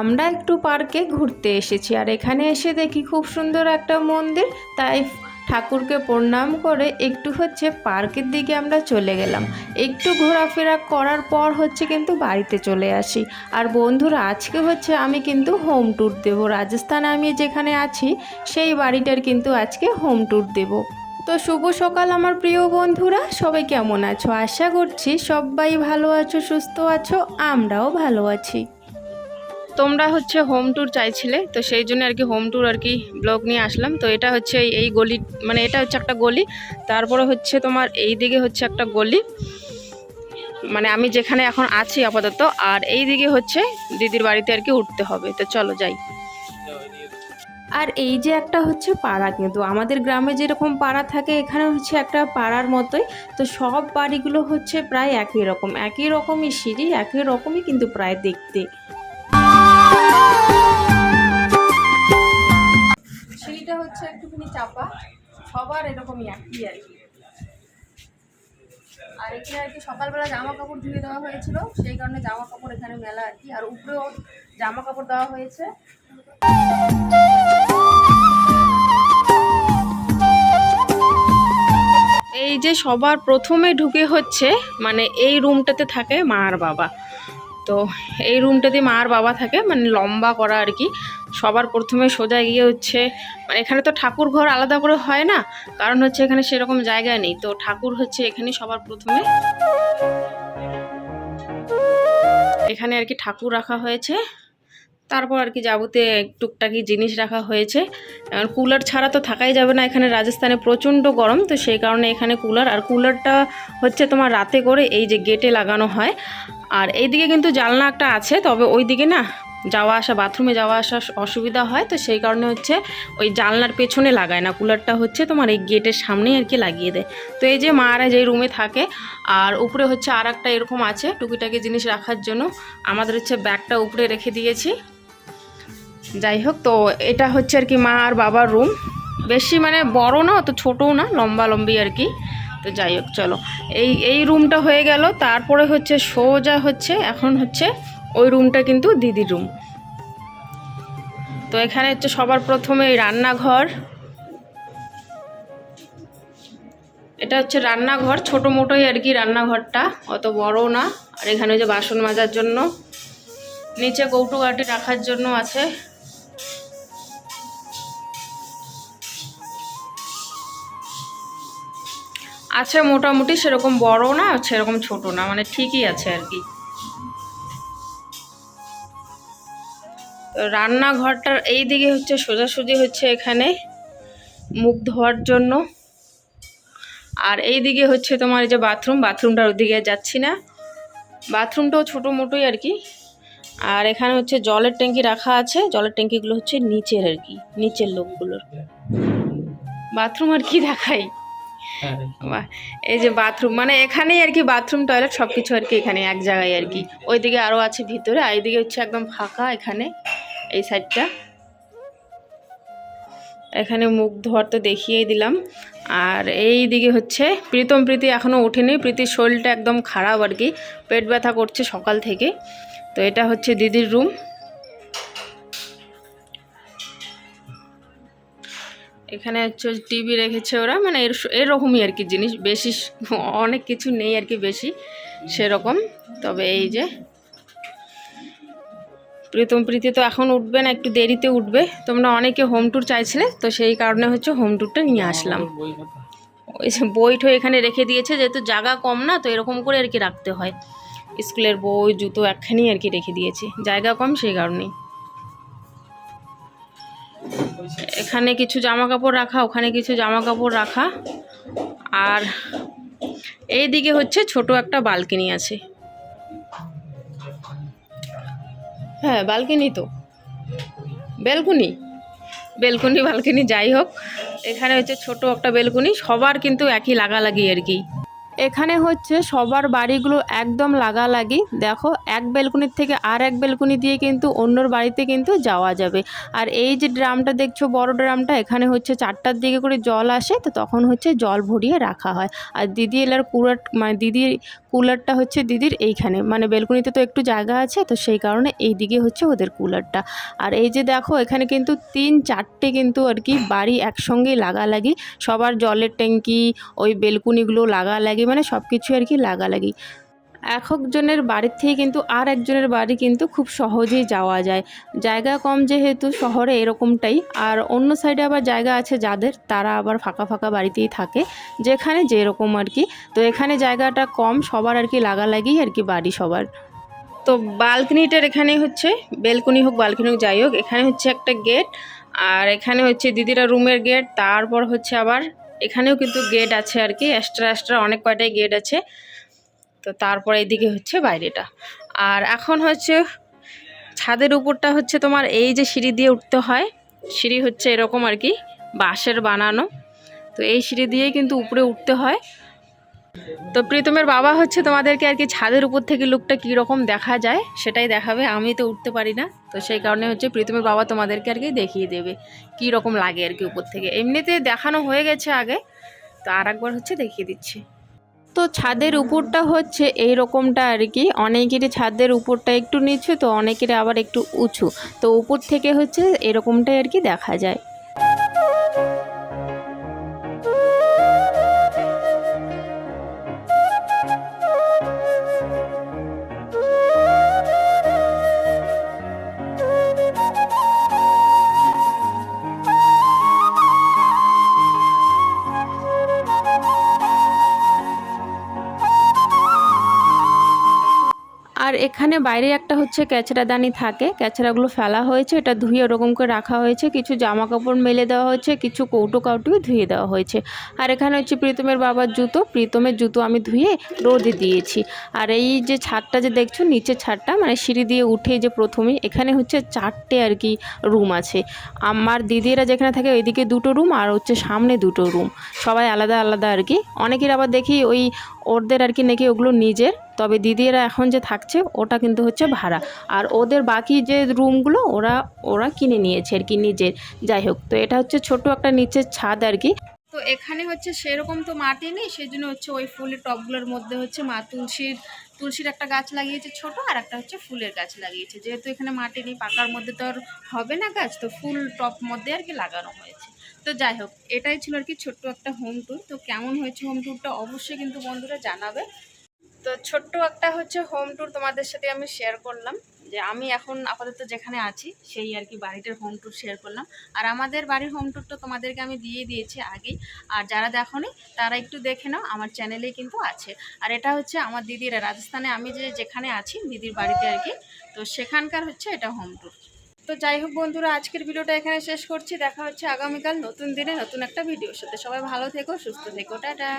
আমরা একটু পার্কে ঘুরতে এসেছি আর এখানে এসে দেখি খুব সুন্দর একটা মন্দির। তাই ঠাকুরকে প্রণাম করে একটু হচ্ছে পার্কের দিকে আমরা চলে গেলাম। একটু ঘোরাফেরা করার পর হচ্ছে কিন্তু বাড়িতে চলে আসি। আর বন্ধুরা, আজকে হচ্ছে আমি কিন্তু হোম ট্যুর দেব। রাজস্থানে আমি যেখানে আছি, সেই বাড়িটার কিন্তু আজকে হোম ট্যুর দেব। তো শুভ সকাল আমার প্রিয় বন্ধুরা, সবাই কেমন আছো? আশা করছি সবাই ভালো আছো, সুস্থ আছো, আমরাও ভালো আছি। তোমরা হচ্ছে হোম ট্যুর চাইছিলে, তো সেই জন্য আর কি হোম ট্যুর আর কি ব্লগ নিয়ে আসলাম। তো এটা হচ্ছে এই- গলি মানে এটা হচ্ছে একটা গলি, তারপরে হচ্ছে তোমার এই দিকে হচ্ছে একটা গলি। মানে আমি যেখানে এখন আছি আপাতত, আর এই দিকে হচ্ছে দিদির বাড়িতে আর কি উঠতে হবে। তো চলো যাই। আর এই যে একটা হচ্ছে পাড়া কিন্তু, আমাদের গ্রামে যেরকম পাড়া থাকে, এখানে হচ্ছে একটা পাড়ার মতোই। তো সব বাড়িগুলো হচ্ছে প্রায় একই রকম। একই রকমই সিঁড়ি, একই রকমই কিন্তু প্রায় দেখতে। সিঁড়িটা হচ্ছে একটুখানি চাপা। সবার এরকমই একই আর কি। আর এখানে আর কি সকালবেলা জামা কাপড় ধুয়ে দেওয়া হয়েছিল, সেই কারণে জামা কাপড় এখানে মেলা আর কি। আর উপরেও জামা কাপড় দেওয়া হয়েছে। এই যে সবার প্রথমে ঢুকে হচ্ছে মানে এই রুমটাতে থাকে মা আর বাবা। তো এই রুমটাতে মা আর বাবা থাকে মানে লম্বা করা আর কি। সবার প্রথমে সোজা গিয়ে হচ্ছে মানে এখানে তো ঠাকুর ঘর আলাদা করে হয় না, কারণ হচ্ছে এখানে সেরকম জায়গা নেই। তো ঠাকুর হচ্ছে এখানে সবার প্রথমে। এখানে আর কি ঠাকুর রাখা হয়েছে। তারপর আর কি যাবতীয় টুকটাকি জিনিস রাখা হয়েছে। আর কুলার ছাড়া তো থাকাই যাবে না, এখানে রাজস্থানে প্রচণ্ড গরম, তো সেই কারণে এখানে কুলার। আর কুলারটা হচ্ছে তোমার রাতে করে এই যে গেটে লাগানো হয়। আর এইদিকে কিন্তু জানলা একটা আছে, তবে ওই দিকে না যাওয়া আসা, বাথরুমে যাওয়া আসা অসুবিধা হয়, তো সেই কারণে হচ্ছে ওই জানলার পেছনে লাগায় না। কুলারটা হচ্ছে তোমার এই গেটের সামনেই আর কি লাগিয়ে দেয়। তো এই যে মারা যে রুমে থাকে, আর উপরে হচ্ছে আর একটা এরকম আছে, টুকিটাকি জিনিস রাখার জন্য। আমাদের হচ্ছে ব্যাগটা উপরে রেখে দিয়েছি। যাই হোক তো এটা হচ্ছে আর কি মা আর বাবার রুম বেশি মানে বড় না, অত ছোটও না, লম্বা লম্বি আর কি। তো যাই হোক চলো। এই এই রুমটা হয়ে গেল, তারপরে হচ্ছে সোজা হচ্ছে, এখন হচ্ছে ওই রুমটা কিন্তু দিদির রুম তো এখানে হচ্ছে সবার প্রথমে রান্নাঘর। এটা হচ্ছে রান্নাঘর, ছোটো মোটোই আর কি রান্নাঘরটা, অত বড় না। আর এখানে যে বাসন মাজার জন্য, নিচে কাটি রাখার জন্য আছে। আছে মোটামুটি সেরকম বড় না সেরকম ছোট না মানে ঠিকই আছে আর কি। রান্নাঘরটার এই দিকে হচ্ছে সোজাসুজি হচ্ছে এখানে মুখ ধোয়ার জন্য। আর এই দিকে হচ্ছে তোমার এই যে বাথরুম বাথরুমটার ওদিকে যাচ্ছি না। বাথরুমটাও ছোটো মোটোই আর কি। আর এখানে হচ্ছে জলের ট্যাঙ্কি রাখা আছে জলের ট্যাঙ্কিগুলো হচ্ছে নিচের আর কি নিচের লোকগুলোর। বাথরুম আর কি বাহ, এই যে বাথরুম মানে এখানেই আর কি বাথরুম টয়লেট সব কিছু আর কি এখানে এক জায়গায় আর কি। ওইদিকে আরও আছে ভিতরে, আর এইদিকে হচ্ছে একদম ফাঁকা এখানে, এই সাইডটা এখানে মুখ ধোয়ার তো দেখিয়েই দিলাম। আর এই দিকে হচ্ছে প্রীতম, প্রীতি এখনও ওঠেনি। প্রীতির শরীরটা একদম খারাপ আর কি। পেট ব্যথা করছে সকাল থেকে। তো এটা হচ্ছে দিদির রুম এখানে হচ্ছে টিভি রেখেছে ওরা মানে এর এরকমই আর কি জিনিস, বেশি অনেক কিছু নেই আর কি বেশি, সেরকম। তবে এই যে, প্রীতম প্রীতি তো এখন উঠবে না, একটু দেরিতে উঠবে। তোমরা অনেকে হোম ট্যুর চাইছিলে, তো সেই কারণে হচ্ছে হোম ট্যুরটা নিয়ে আসলাম। ওই যে বই ঠই এখানে রেখে দিয়েছে, যেহেতু জায়গা কম না, তো এরকম করে আর কি রাখতে হয়। স্কুলের বই, জুতো একখানেই আর কি রেখে দিয়েছি। জায়গা কম সেই কারণেই। এখানে কিছু জামা কাপড় রাখা, ওখানে কিছু জামা কাপড় রাখা। আর এই দিকে হচ্ছে ছোট একটা বালকনি আছে। হ্যাঁ বালকিনি তো। বেলকুনি? বেলকুনি, বালকিনি, যাই হোক। এখানে হচ্ছে ছোট একটা বেলকুনি, সবার কিন্তু একই লাগালাগি আর কি। এখানে হচ্ছে সবার বাড়িগুলো একদম লাগালাগি। দেখো, এক বেলকুনির থেকে আর এক বেলকুনি দিয়ে কিন্তু অন্যর বাড়িতে কিন্তু যাওয়া যাবে। আর এই যে ড্রামটা দেখছ, বড় ড্রামটা, এখানে হচ্ছে চারটার দিকে করে জল আসে, তো তখন হচ্ছে জল ভরিয়ে রাখা হয়। আর দিদি এলার কুড়াট মানে দিদির কুলারটা হচ্ছে দিদির এইখানে। মানে বেলকুনিতে তো একটু জায়গা আছে, তো সেই কারণে এই দিকে হচ্ছে ওদের কুলারটা। আর এই যে দেখো, এখানে কিন্তু তিন, চারটে কিন্তু আর কি বাড়ি একসঙ্গেই লাগালাগি। সবার জলের ট্যাঙ্কি, ওই বেলকুনিগুলো লাগালাগি মানে সব কিছু আর কি লাগালাগি। একজনের বাড়ির থেকে কিন্তু আর একজনের বাড়ি কিন্তু খুব সহজেই যাওয়া যায়। জায়গা কম যেহেতু শহরে এরকমটাই, আর অন্য সাইডে আবার জায়গা আছে যাদের, তারা আবার ফাঁকা ফাঁকা বাড়িতেই থাকে, যেখানে যেরকম আর কি। তো এখানে জায়গাটা কম, সবার আর কি লাগালাগি আর কি বাড়ি সবার। তো বালকনিটার এখানে হচ্ছে, বেলকনি হোক, বালকনি হোক, যাই হোক, এখানে হচ্ছে একটা গেট, আর এখানে হচ্ছে দিদিরা রুমের গেট, তারপর হচ্ছে আবার এখানেও কিন্তু গেট আছে আর কি এক্সট্রা এক্সট্রা অনেক কয়টাই গেট আছে। তো তারপর এদিকে হচ্ছে বাইরেটা। আর এখন হচ্ছে ছাদের উপরটা হচ্ছে তোমার এই যে সিঁড়ি দিয়ে উঠতে হয়, সিঁড়ি হচ্ছে এরকম আর কি, বাঁশের বানানো। তো এই সিঁড়ি দিয়েই কিন্তু উপরে উঠতে হয়। তো প্রীতমের বাবা হচ্ছে তোমাদেরকে আর কি ছাদের উপর থেকে লুকটা কীরকম দেখা যায় সেটাই দেখাবে, আমি তো উঠতে পারি না। তো সেই কারণে হচ্ছে প্রীতমের বাবা তোমাদেরকে আর কি দেখিয়ে দেবে কী রকম লাগে আর কি উপর থেকে। এমনিতে দেখানো হয়ে গেছে আগে, তো আর একবার হচ্ছে দেখিয়ে দিচ্ছি। তো ছাদের উপরটা হচ্ছে এই রকমটা আর কি। অনেকেরই ছাদের উপরটা একটু নিচু, তো অনেকেরই আবার একটু উঁচু। তো উপর থেকে হচ্ছে এরকমটাই আর কি দেখা যায়। আর এখানে বাইরে একটা হচ্ছে ক্যাচড়াদানি থাকে। ক্যাচড়াগুলো ফেলা হয়েছে, এটা ধুয়ে ওরকম করে রাখা হয়েছে। কিছু জামা কাপড় মেলে দেওয়া হয়েছে, কিছু কৌটো কাউটিও ধুয়ে দেওয়া হয়েছে। আর এখানে হচ্ছে প্রীতমের বাবার জুতো, প্রীতমের জুতো আমি ধুয়ে রোদে দিয়েছি। আর এই যে ছাদটা যে দেখছ, নিচের ছাদটা মানে সিঁড়ি দিয়ে উঠে যে প্রথমে, এখানে হচ্ছে চারটে আর কি রুম আছে। আমার দিদিরা যেখানে থাকে ওইদিকে দুটো রুম আর হচ্ছে সামনে দুটো রুম। সবাই আলাদা আলাদা আর কি। অনেকের আবার দেখি ওই ওদের আর কি নাকি ওগুলো নিজের, তবে দিদিরা এখন যে থাকছে ওটা কিন্তু হচ্ছে ভাড়া। আর ওদের বাকি যে রুমগুলো ওরা ওরা কিনে নিয়েছে আর কি নিজের। যাই হোক, তো এটা হচ্ছে ছোট একটা নিচের ছাদ আর কি। তো এখানে হচ্ছে সেরকম তো মাটি নেই সেই জন্য হচ্ছে ওই ফুলের টবগুলোর মধ্যে হচ্ছে মা তুলসীর তুলসীর একটা গাছ লাগিয়েছে ছোট আর একটা হচ্ছে ফুলের গাছ লাগিয়েছে। যেহেতু এখানে মাটি নেই, পাকার মধ্যে তো আর হবে না গাছ, তো ফুল টপ মধ্যে আর কি লাগানো হয়েছে। তো যাই হোক, এটাই ছিল আর কি ছোট্ট একটা হোম ট্যুর তো কেমন হয়েছে হোম ট্যুরটা অবশ্যই কিন্তু বন্ধুরা জানাবে। তো ছোট্ট একটা হচ্ছে হোম ট্যুর তোমাদের সাথে আমি শেয়ার করলাম, যে আমি এখন আপাতত যেখানে আছি, সেই আর কি বাড়িটার হোম ট্যুর শেয়ার করলাম। আর আমাদের বাড়ির হোম ট্যুরটা তোমাদেরকে আমি দিয়ে দিয়েছি আগেই। আর যারা দেখোনি, তারা একটু দেখে নাও, আমার চ্যানেলেই কিন্তু আছে। আর এটা হচ্ছে আমার দিদিরা, রাজস্থানে আমি যে যেখানে আছি, দিদির বাড়িতে আর কি। তো সেখানকার হচ্ছে এটা হোম ট্যুর তো যাই হোক বন্ধুরা, আজকের ভিডিওটা এখানে শেষ করছি। দেখা হচ্ছে আগামীকাল নতুন দিনে নতুন একটা ভিডিওর সাথে। সবাই ভালো থেকো, সুস্থ থেকো। টাটা।